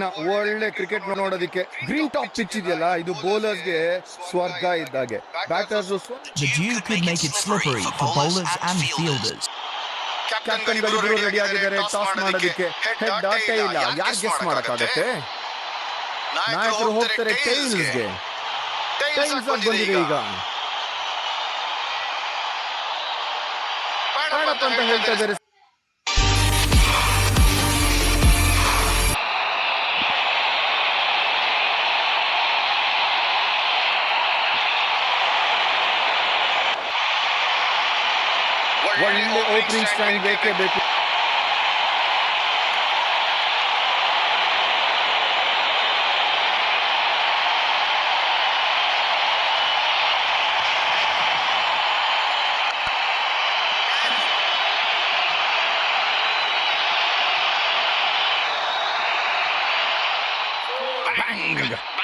ನ ಒಳ್ಳೆ ಕ್ರಿಕೆಟ್ ನೋಡೋದಕ್ಕೆ ಗ್ರೀನ್ ಟಾಪ್ ಪಿಚ್ ಇದೆಯಲ್ಲ ಇದು ಬೌಲರ್ಸ್ಗೆ ಸ್ವರ್ಗ ಇದ್ದಾಗೆ ಬ್ಯಾಟರ್ಸ್. ಕ್ಯಾಪ್ಟನ್ ಗಳಿಬ್ರು ರೆಡಿ ಆಗಿದ್ದಾರೆ ಟಾಸ್ ಮಾಡೋದಕ್ಕೆ. ಹೆಡ್ ಆಟೇ ಇಲ್ಲ. ಯಾರು ಗೆಸ್ ಮಾಡಕ್ಕಾಗತ್ತೆ? ನಾಯಕರು ಹೋಗ್ತಾರೆ ಟೈಲ್ಸ್ಗೆ ಟೈಲ್ಸ್ ಬಂದಿದೆ ಈಗ. ಅಂತ ಹೇಳ್ತಾ ಇದ್ದಾರೆ. ಒಳ್ಳೆ ಓಪನಿಂಗ್ ಸ್ಟ್ಯಾಂಡ್ ಬೇಕೇ ಬೇಕು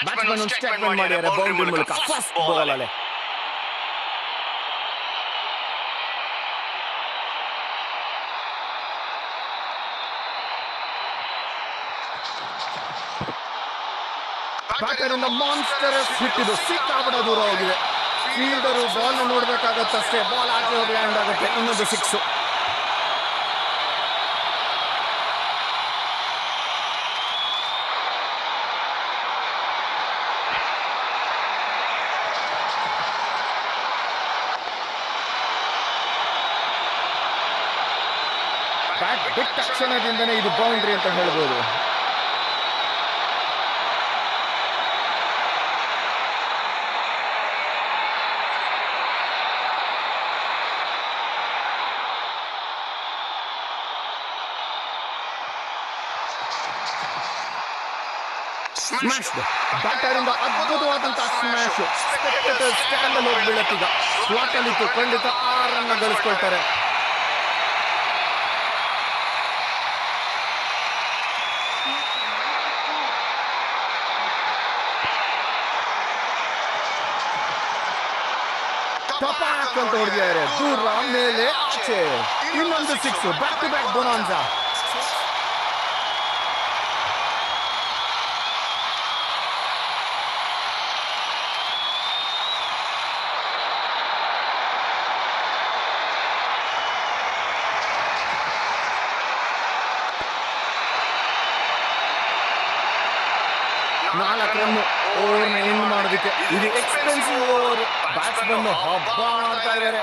ಬ್ಯಾಟ್ಸ್ಮನ್ ಒಂದು ಸ್ಟೇಟ್ಮೆಂಟ್ ಮಾಡಿದ್ದಾರೆ ಬೌಂಡ್ರಿ ಮೂಲಕ ಫಸ್ಟ್ ಬಾಲ್ ಅಲ್ಲೇ ಬ್ಯಾಟರ್ ಇಂದ ಮಾನ್ಸ್ಟರ್ ಹಿಟ್ ಇದು ಸಿಕ್ಕಾಬಿಡ ದೂರ ಹೋಗಿದೆ. ಫೀಲ್ಡರ್ ಬಾಲ್ ನೋಡ್ಬೇಕಾಗತ್ತಷ್ಟೇ ಬಾಲ್ ಆಚೆ ಹೋಗಿ ಲ್ಯಾಂಡ್ ಆಗುತ್ತೆ. ಇನ್ನೊಂದು ಸಿಕ್ಸ್ ಬಿಟ್ಟ ತಕ್ಷಣದಿಂದನೇ ಇದು ಬೌಂಡ್ರಿ ಅಂತ ಹೇಳ್ಬೋದು. ಸ್ಮ್ಯಾಶ್ ಬ್ಯಾಟರ್ ಇಂದ ಅದ್ಭುತವಾದಂತಹ ಸ್ಮ್ಯಾಶ್ ಸ್ಟ್ಯಾಂಡ್ ಅಲ್ಲಿ ಹೋಗಿ ಬೀಳತ್ತೀಗ ಸ್ಲಾಟ್ ಅಲ್ಲಿ ಇತ್ತು ಖಂಡಿತ ಆರನ್ನ ಗಳಿಸ್ಕೊಳ್ತಾರೆ ಟಪಾಕ್ ಅಂತ ಹೊಡೆದಿದ್ದಾರೆ ದೂರ ಮೇಲೆ ಆಚೆ ಇನ್ನೊಂದು six back to back bonanza ನಾಲ್ಕು ರನ್ ಓವರ್ನ ಎಂಡ್ ಮಾಡೋದಕ್ಕೆ. ಇದು ಎಕ್ಸ್ಪೆನ್ಸಿವ್ ಓವರ್ ಬ್ಯಾಟ್ಸ್ಮನ್ ಹಬ್ಬ ಮಾಡ್ತಾ ಇದ್ದಾರೆ.